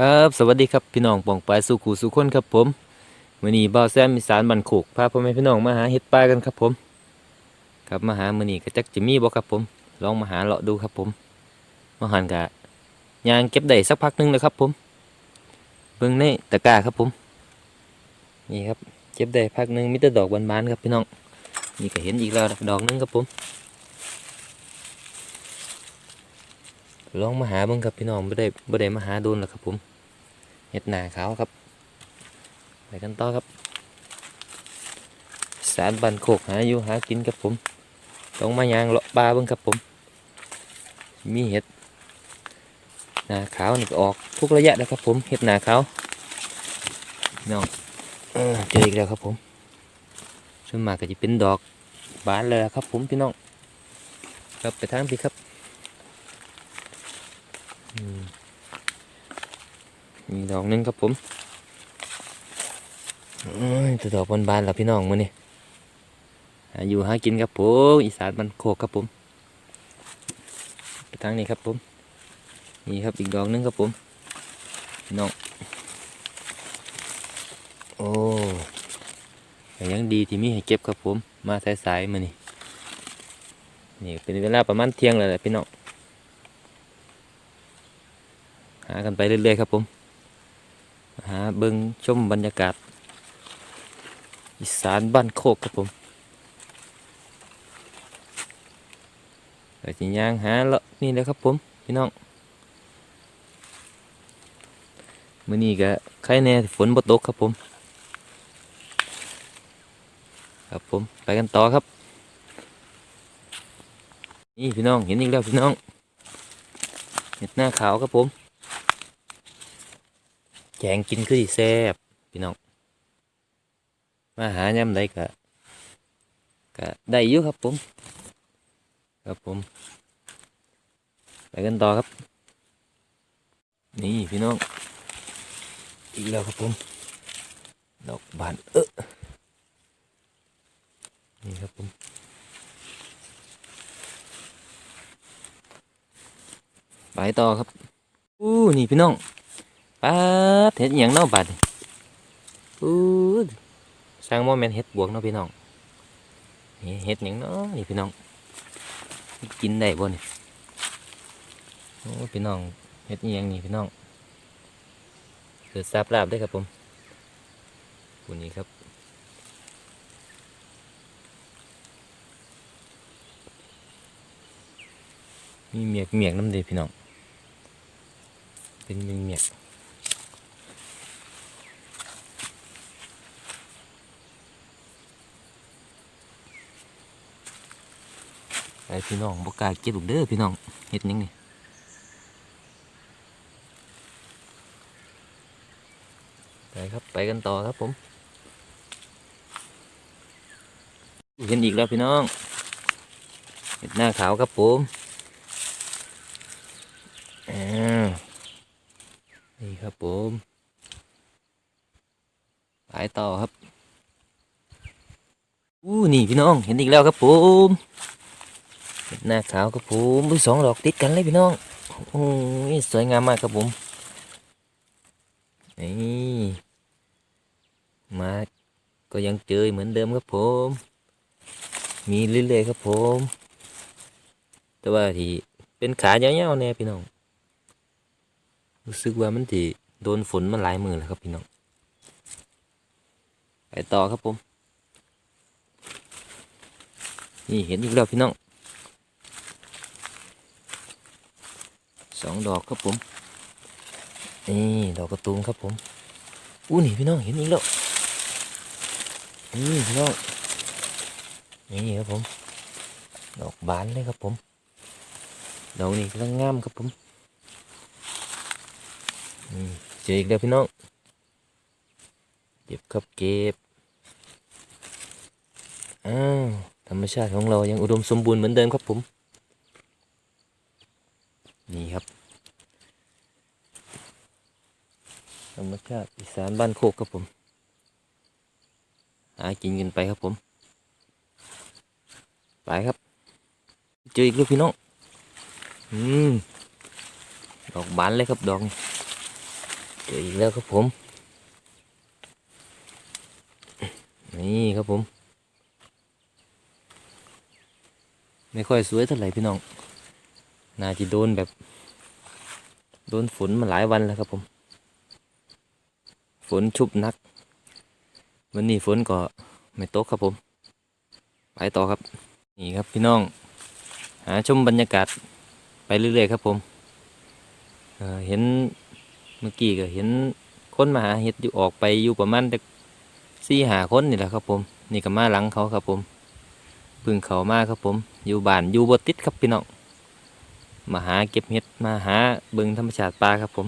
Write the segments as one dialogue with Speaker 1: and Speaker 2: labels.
Speaker 1: ครับสวัสดีครับพี่น้องปองปลายสุขูสุขคนครับผมมือนีบ่าวแซมอีสานบันโขกพาพ่อแม่พี่น้องมาหาเห็ดปลากันครับผมครับมาหามื้อนี้ก็จักจะมีบ่ครับผม ลองมาหาเลาะดูครับผมมาหันกะยางเก็บได้สักพักหนึงแล้วครับผม เบิ่งในตะกร้าครับผม นี่ครับเก็บได้พักหนึงมีแต่ดอกบานๆครับพี่น้องนี่ก็เห็นอีกแล้วดอกหนึงครับผม ลองมาหาบิ่งครับพี่น้องบ่ได้บ่ได้มาหาโดนแล้วครับผมเห็ดหนาขาวครับไปกันต่อครับ สารบันโคกหาอยู่หากินครับผมต้องมายางเลาะปลาบิ่งครับผม มีเห็ดหนาขาวนี่ก็ออกทุกระยะแล้วครับผมเห็ดหนาขาวน้องเจออีกแล้วครับผมส่วนมากก็จะเป็นดอกบานเลยครับผมพี่น้องครับไปทางพี่ครับ มีดอกหนึงครับผมตัวดอกบานๆแล้วพี่น้องมือนี้หาอยู่หากินครับผมอีสานมันโคกครับผมไปทางนี้ครับผม นี่ครับอีกดอกหนึงครับผมพี่น้องโอ้ยังดีที่มีให้เก็บครับผม มาสายๆมือนี้นี่เป็นเวลาประมาณเที่ยงแล้วแหละพี่น้อง หากันไปเรื่อยๆครับผมหาเบิ้งชมบรรยากาศ อีสานบ้านโคกครับผมก็สิย่างหาเลาะนี่แหละครับผมพี่น้องมื้อนี้ก็ใครแน่ฝนบ่ตกครับผม ครับผมไปกันต่อครับ นี่พี่น้องเห็นอีกแล้วพี่น้องเห็ดหน้าขาวครับผม แกงกินคือสิแซ่บพี่น้องมาหายามใดก็ก็ได้อยู่ครับผม ครับผมไปกันต่อครับ นี่พี่น้อง อีกแล้วครับผม ดอกบานเออนี่ครับผมไปต่อครับอู้นี่พี่น้อง ปาดเห็ดอย่างเนาะบาดอู้สร้างโมเมนต์เห็ดบวกเนาะพี่น้องนี่เห็ดอย่างเนาะนี่พี่น้องกินได้บ่นี่โอ้พี่น้องเห็ดอย่างนี่พี่น้องเกิดซาบลาบได้ครับผมคุณนี้ครับมีเมียกเมียกน้ำเดีพี่น้องเป็นเมียกเมียก ไปพี่น้องบกล้าเก็บลูกเด้อพี่น้องเฮ็ดยังนี่ไปครับไปกันต่อครับผม เห็นอีกแล้วพี่น้อง เห็ดหน้าขาวครับผมอ้านี่ครับผมไปต่อครับอู้นี่พี่น้องเห็นอีกแล้วครับผม หน้าขาวครับผมอุ้ยสองดอกติดกันเลยพี่น้องโอ้ยสวยงามมากครับผมนี่มาก็ยังเจอเหมือนเดิมครับผม มีเรื่อยๆครับผม แต่ว่าที่เป็นขายาวๆแน่พี่น้อง รู้สึกว่ามันที่โดนฝนมาหลายมือแล้วครับพี่น้อง ไปต่อครับผม นี่เห็นอีกแล้วพี่น้อง สองดอกครับผม นี่ดอกกระตูมครับผมอู้นี่พี่น้องเห็นอีกแล้วนี่พี่น้องนี่ครับผม ดอกบานเลยครับผมดอกนี้กำลังงามครับผมอืมเจออีกแล้วพี่น้องเก็บครับเก็บอ้าวธรรมชาติของเรายังอุดมสมบูรณ์เหมือนเดิมครับผม นี่ครับธรรมชาติอีสานบ้านโคกครับผม หากินกันไปครับผม ไปครับ เจออีกลูกพี่น้อง อืม ดอกบานเลยครับดอกเจออีกแล้วครับผม นี่ครับผม ไม่ค่อยสวยเท่าไหร่พี่น้อง น่าจะโดนแบบ โดนฝนมาหลายวันแล้วครับผม ฝนชุบหนัก วันนี้ฝนก็ไม่ตกครับผม ไปต่อครับ นี่ครับพี่น้อง หาชมบรรยากาศไปเรื่อยๆครับผมเเห็นเมื่อกี้ก็เห็นคนมาหาเห็ดอยู่ออกไปอยู่ประมาณแต่สี่หาคนนี่แหละครับผม นี่ก็มาหลังเขาครับผมพึ่งเขามาครับผม อยู่บ้านอยู่บติดครับพี่น้อง มาหาเก็บเห็ดมาหาเบิงธรรมชาติป่าครับผม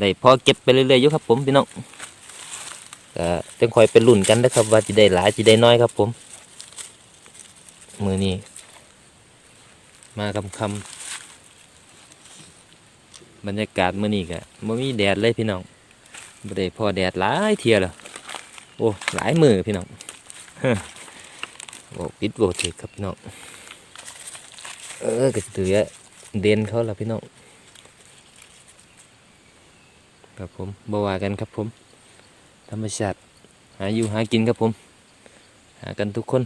Speaker 1: ได้พอเก็บไปเรื่อยๆอยู่ครับผมพี่น้องก็ต้องคอยเป็นรุ่นกันนะครับ ว่าจะได้หลายจะได้น้อยครับผม มือนี้มาคำคำบรรยากาศมือนี้ก็บ่มีแดดเลยพี่น้องบ่ได้พอแดดหลายเทียแล้วโอ้หลายมือพี่น้องโอ้ปิดโบเทครับพี่น้อง เออกระตือเด่นเขาละพี่น้องครับผมบ่ว่ากันครับผม ธรรมชาติหาอยู่หากินครับผม หากันทุกคน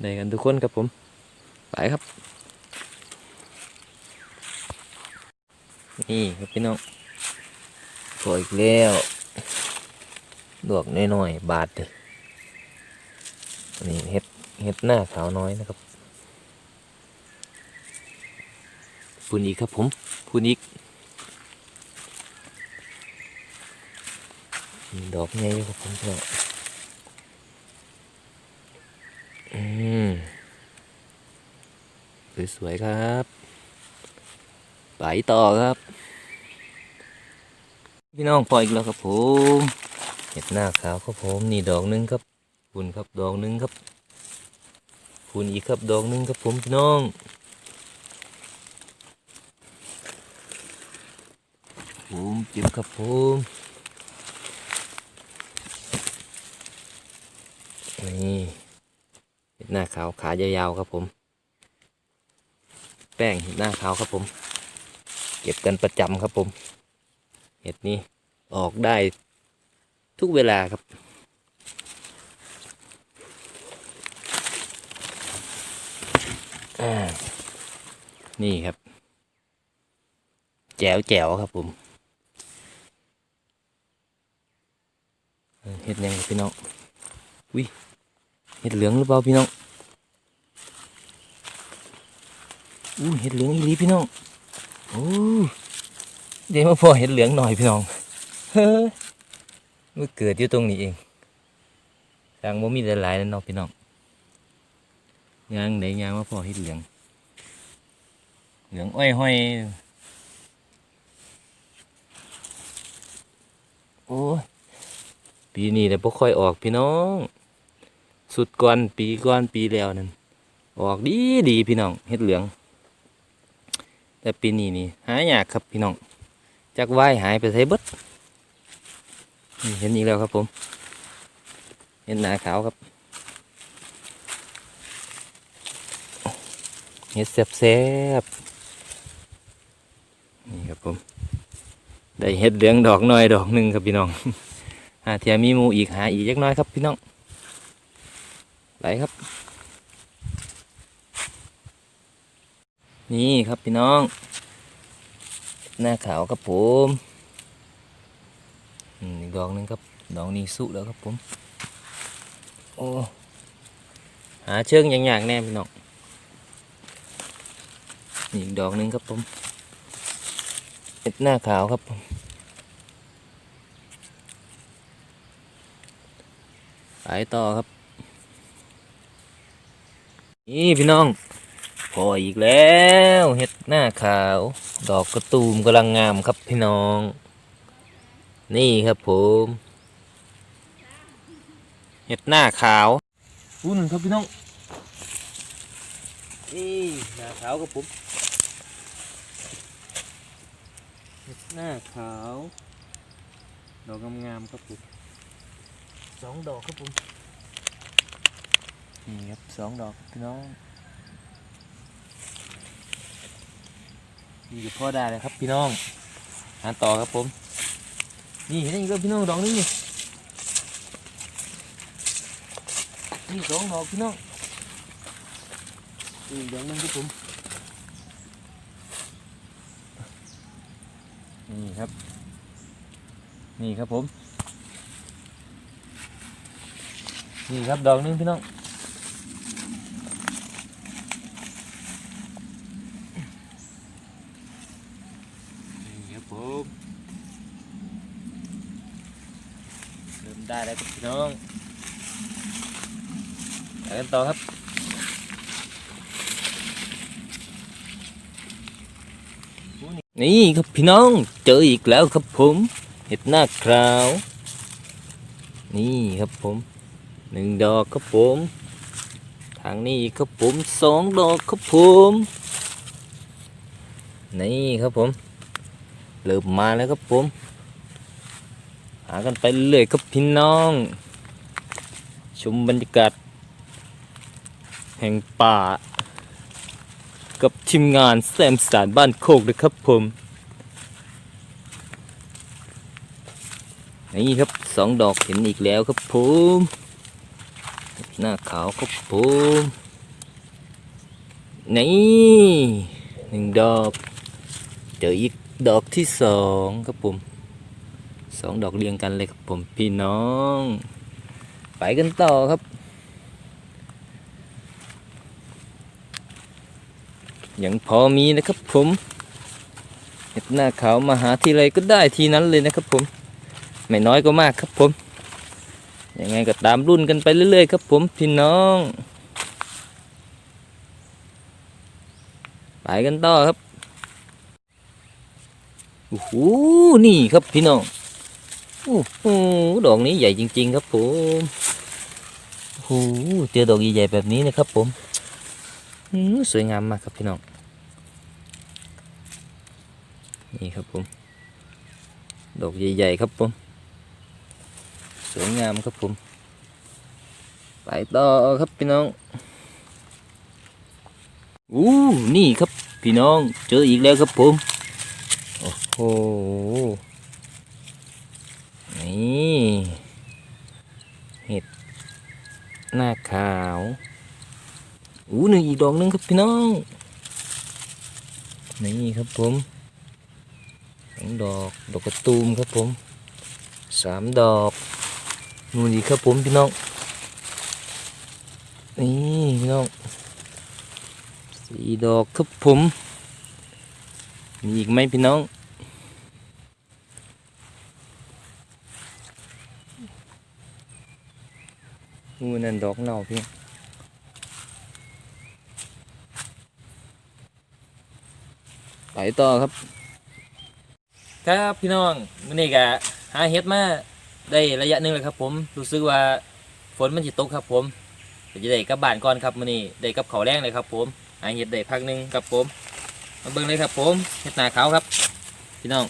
Speaker 1: ได้กันทุกคนครับผม ไปครับ นี่ครับพี่น้องพออีกแล้วดอกน้อยๆบาทเลยนี่เห็ดเห็ดหน้าขาวน้อยนะครับ พูนอีกครับผมพูนอีก ดอกใหญ่อยู่ครับผมพี่น้องอืมสวยๆครับ ไปต่อครับ พี่น้องปล่อยอีกแล้วครับผมเห็ดหน้าขาวครับผมนี่ดอกหนึงครับคุณครับดอกหนึงครับคุณอีกครับดอกหนึงครับผมพี่น้อง ผมจิบครับผมนี่เห็ดหน้าขาวขายาวๆครับผม แป้งเห็ดหน้าขาวครับผม เก็บกันประจำครับผม เห็ดนี้ออกได้ทุกเวลาครับนี่ครับ แจ๋วแจ๋วครับผม เห็ดยังพี่น้องวิเห็ดเหลืองหรือเปล่าพี่น้องอู้เห็ดเหลืองอีหลีพี่น้องโอ้เดี๋ยวมาพอเห็ดเหลืองหน่อยพี่น้องเฮ้ยมันเกิดอยู่ตรงนี้เองทางบ่มีหลายๆนั่นเนาะพี่น้องยางไหนยางมาพอเห็ดเหลือง เหลืองอ้อยห้อยโอ้ย ปีนี้แต่บ่ค่อยออกพี่น้อง สุดก่อนปีก่อนปีแล้วนั่นออกดีดีพี่น้องเห็ดเหลือง แต่ปีนี้นี่หายากครับพี่น้องจักว่ายหายไปใส่เบิดเห็นอีกแล้วครับผม เห็นหนาขาวครับเห็ดแซ่บๆนี่ครับผม ได้เห็ดเหลืองดอกน้อยดอกหนึ่งครับพี่น้อง หาเทียมีมูอีกหาอีกจักน้อยครับพี่น้องไปครับ นี่ครับพี่น้อง หน้าขาวครับผมอืมอีกดอกหนึงครับดอกนี้สุแล้วครับผม โอ้หาเชิงยากๆแน่พี่น้องนี่อีกดอกหนึงครับผมเห็ดหน้าขาวครับผม ไปต่อครับ นี่พี่น้องพออีกแล้วเห็ดหน้าขาว ดอกกระตูมกำลังงามครับพี่น้อง นี่ครับผมเห็ดหน้าขาวอุ่นครับพี่น้องนี่หน้าขาวครับผมเห็ดหน้าขาว ดอกงามๆครับผม สองดอกครับผมนี่ครับสองดอกพี่น้องนี่ก็พ่อได้เลยครับพี่น้องหาต่อครับผม นี่เห็นอีกแล้วพี่น้องดอกนี้นี่นี่สองดอกพี่น้องนี่ดอกนึงครับผมนี่ครับ นี่ครับผม นี่ครับดอกหนึงพี่น้องนี่ครับผมเริ่มได้แล้วครับพี่น้องไปกันต่อครับนี่ครับพี่น้องเจออีกแล้วครับผม เห็ดหน้าคราว นี่ครับผม หนึ่งดอกครับผมทางนี้ครับผมสองดอกครับผมนี่ครับผมเริ่มมาแล้วครับผม หากันไปเรื่อยครับพี่น้อง ชมบรรยากาศแห่งป่า กับทีมงานแซมสารบ้านโคกเลยครับผมนี่ครับสองดอกเห็นอีกแล้วครับผม หน้าขาวครับผมนี่หนึ่งดอก เจออีกดอกที่สองครับผมสองดอกเรียงกันเลยครับผมพี่น้อง ไปกันต่อครับ ยังพอมีนะครับผมเห็ดหน้าขาวมาหาทีไรก็ได้ทีนั้นเลยนะครับผม ไม่น้อยก็มากครับผม ยังไงก็ตามรุ่นกันไปเรื่อยๆครับผมพี่น้อง ไปกันต่อครับโอ้โหนี่ครับพี่น้องโอ้โหดอกนี้ใหญ่จริง ๆ ครับผมโอ้โหเจอดอกใหญ่ๆแบบนี้นะครับผมสวยงามมากครับพี่น้องนี่ครับผม ดอกใหญ่ๆครับผม วยงามครับผม ไปต่อครับพี่น้อง อู้นี่ครับพี่น้องเจออีกแล้วครับผม โอ้โห นี่เห็ดหน้าขาว อู้หนึ่งอีกดอกหนึงครับพี่น้อง นี่ครับผมสองดอก ดอกกระตูมครับผมสามดอก นู่นอีกครับผมพี่น้อง นี่พี่น้องสี่ดอกครับผม มีอีกไหมพี่น้องนู่นนั่นดอกเน่าพี่ไปต่อครับ ครับพี่น้องนี้ก็หาเห็ดมา ได้ระยะหนึ่งเลยครับผมรู้สึกว่าฝนมันจะตกครับผมจะได้กับบ้านก่อนครับมื่อนี้ได้กับเขาแรงเลยครับผมหาเห็ดได้พักหนึ่งครับผมมาเบิ่งเลยครับผมเห็ดหนาขาวครับ พี่น้อง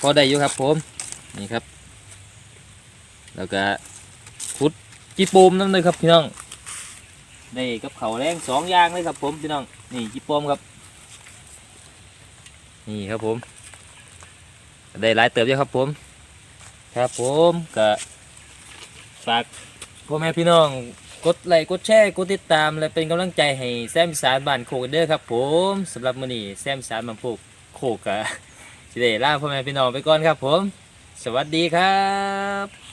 Speaker 1: พอได้อยู่ครับผมนี่ครับ แล้วก็ขุดจีโปมนั่นเลยครับพี่น้องได้กับเขาแรงสองอย่างเลยครับผมพี่น้องนี่จีโปมครับ นี่ครับผม ได้หลายเติบเยอะครับผม ครับผมก็ฝากพ่อแม่พี่น้องกดไลค์กดแชร์กดติดตาม และเป็นกำลังใจให้แซมสารบ้านโคกเด้อครับ ผมสำหรับมื้อนี้แซมสารบ้านโคกโคกกะสิได้ลาพ่อแม่พี่น้องไปก่อนครับ ผม สวัสดีครับ